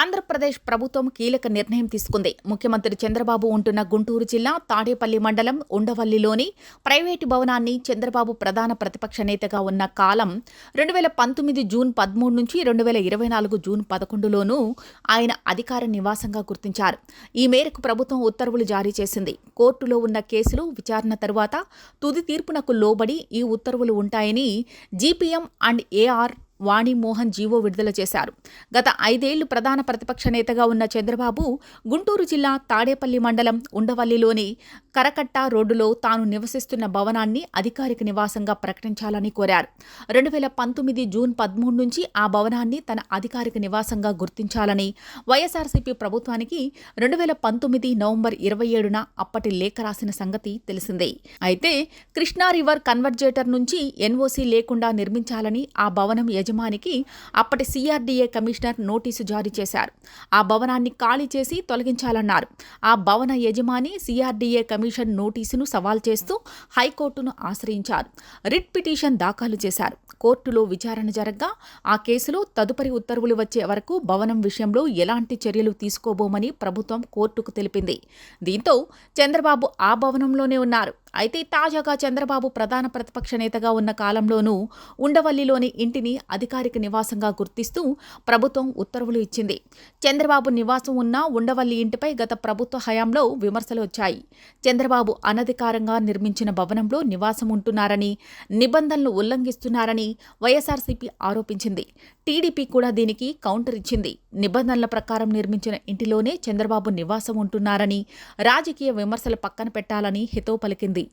ఆంధ్రప్రదేశ్ ప్రభుత్వం కీలక నిర్ణయం తీసుకుంది. ముఖ్యమంత్రి చంద్రబాబు ఉంటున్న గుంటూరు జిల్లా తాడేపల్లి మండలం ఉండవల్లిలోని ప్రైవేటు భవనాన్ని చంద్రబాబు ప్రధాన ప్రతిపక్ష నేతగా ఉన్న కాలం రెండు వేల పంతొమ్మిది జూన్ పదమూడు నుంచి రెండు వేల ఇరవై నాలుగు జూన్ పదకొండులోనూ ఆయన అధికార నివాసంగా గుర్తించారు. ఈ మేరకు ప్రభుత్వం ఉత్తర్వులు జారీ చేసింది. కోర్టులో ఉన్న కేసులు విచారణ తరువాత తుది తీర్పునకు లోబడి ఈ ఉత్తర్వులు ఉంటాయని GPM and AR Vanimohan GO విడుదల చేశారు. గత ఐదేళ్ళు ప్రధాన ప్రతిపక్ష నేతగా ఉన్న చంద్రబాబు గుంటూరు జిల్లా తాడేపల్లి మండలం ఉండవల్లిలోని కరకట్ట రోడ్డులో తాను నివసిస్తున్న భవనాన్ని అధికారిక నివాసంగా ప్రకటించాలని కోరారు. రెండు వేల పంతొమ్మిది జూన్ పదమూడు నుంచి ఆ భవనాన్ని తన అధికారిక నివాసంగా గుర్తించాలని వైఎస్ఆర్సీపీ ప్రభుత్వానికి రెండు వేల పంతొమ్మిది నవంబర్ ఇరవై ఏడున అప్పటి లేఖ రాసిన సంగతి తెలిసిందే. అయితే కృష్ణా రివర్ కన్వర్జేటర్ నుంచి ఎన్ఓసీ లేకుండా నిర్మించాలని ఆ భవనం యజమానికి అప్పటి సిఆర్డీఏ కమిషనర్ నోటీసు జారీ చేశారు. ఆ భవనాన్ని ఖాళీ చేసి తొలగించాలన్నారు. ఆ భవన యజమాని సిఆర్డీఏ కమిషన్ నోటీసును సవాల్ చేస్తూ హైకోర్టును ఆశ్రయించారు. రిట్ పిటిషన్ దాఖలు చేశారు. కోర్టులో విచారణ జరగ్గా ఆ కేసులో తదుపరి ఉత్తర్వులు వచ్చే వరకు భవనం విషయంలో ఎలాంటి చర్యలు తీసుకోబోమని ప్రభుత్వం కోర్టుకు తెలిపింది. దీంతో చంద్రబాబు ఆ భవనంలోనే ఉన్నారు. అయితే తాజాగా చంద్రబాబు ప్రధాన ప్రతిపక్ష నేతగా ఉన్న కాలంలోనూ ఉండవల్లిలోని ఇంటిని అధికారిక నివాసంగా గుర్తిస్తూ ప్రభుత్వం ఉత్తర్వులు ఇచ్చింది. చంద్రబాబు నివాసం ఉన్న ఉండవల్లి ఇంటిపై గత ప్రభుత్వ హయాంలో విమర్శలు వచ్చాయి. చంద్రబాబు అనధికారంగా నిర్మించిన భవనంలో నివాసం ఉంటున్నారని నిబంధనలు ఉల్లంఘిస్తున్నారని వైఎస్ఆర్సీపీ ఆరోపించింది. టీడీపీ కూడా దీనికి కౌంటర్ ఇచ్చింది. నిబంధనల ప్రకారం నిర్మించిన ఇంటిలోనే చంద్రబాబు నివాసం ఉంటున్నారని రాజకీయ విమర్శలు పక్కన పెట్టాలని హితవు పలికింది.